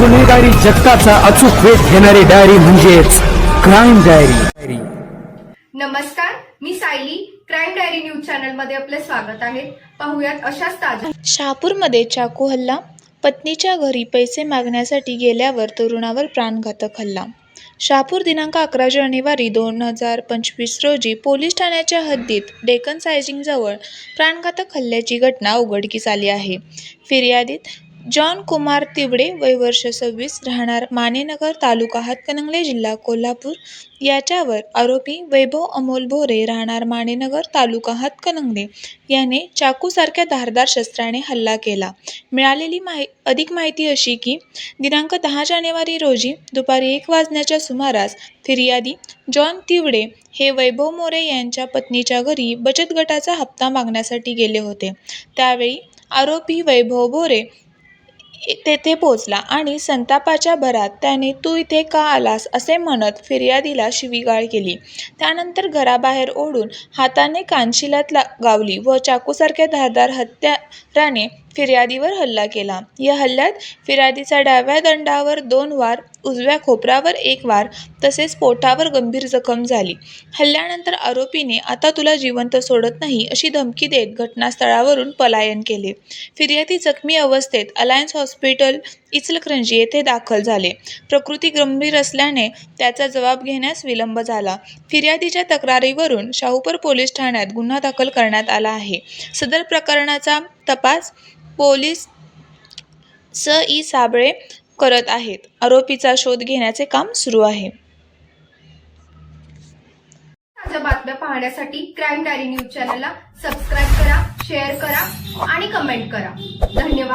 गुन्हेगारी जगताचा अचूक वेध घेणारी डायरी म्हणजेच क्राईम डायरी नमस्कार मी सायली. क्राईम डायरी न्यूज चॅनलमध्ये आपले स्वागत आहे. पाहुयात अशाच ताज्या शहापूरमध्ये चाकू हल्ला पत्नीच्या घरी पैसे मागण्यासाठी गेल्यावर तरुणावर प्राणघातक हल्ला. शहापूर दिनांक अकरा जानेवारी दोन हजार पंचवीस रोजी पोलीस ठाण्याच्या हद्दीत डेक्कन सायझिंगजवळ प्राणघातक हल्ल्याची घटना उघडकीस आली आहे. फिर्यादीत जॉन कुमार तिवडे वय वर्ष सव्वीस राहणार मानेनगर तालुका हातकणंगले जिल्हा कोल्हापूर. याच्यावर आरोपी वैभव अमोल भोरे राहणार मानेनगर तालुका हातकणंगले याने चाकूसारख्या धारदार शस्त्राने हल्ला केला. मिळालेली माहि अधिक माहिती अशी की दिनांक दहा जानेवारी रोजी दुपारी एक वाजण्याच्या सुमारास फिर्यादी जॉन तिवडे हे वैभव मोरे यांच्या पत्नीच्या घरी बचत गटाचा हप्ता मागण्यासाठी गेले होते. त्यावेळी आरोपी वैभव भोरे तेथे पोचला आणि संतापाच्या भरात त्याने तू इथे का आलास? असे म्हणत फिर्यादीला शिवीगाळ केली. त्यानंतर घराबाहेर ओढून हाताने कानशिलात ला गावली व चाकूसारख्या धारदार हत्याराने फिर्यादीवर हल्ला केला. या हल्ल्यात फिर्यादीचा डाव्या दंडावर दोन वार उजव्या खोपरावर एक वार तसेच पोटावर गंभीर जखम झाली. हल्ल्यानंतर आरोपीने आता तुला जिवंत सोडत नाही अशी धमकी देत घटनास्थळावरून पलायन केले. फिर्यादी जखमी अवस्थेत अलायन्स हॉस्पिटल इचलकरंजी येथे दाखल झाले. प्रकृती गंभीर असल्याने त्याचा जबाब घेण्यास विलंब झाला. फिर्यादीच्या तक्रारीवरून शाहूपूर पोलीस ठाण्यात गुन्हा दाखल करण्यात आला आहे. सदर प्रकरणाचा तपास पोलीस स ई साबळे करत आहेत. आरोपीचा शोध घेण्याचे काम सुरू आहे. ताज्या बातम्या पाहण्यासाठी क्राईम डायरी न्यूज चॅनलला सबस्क्राईब करा शेअर करा आणि कमेंट करा. धन्यवाद.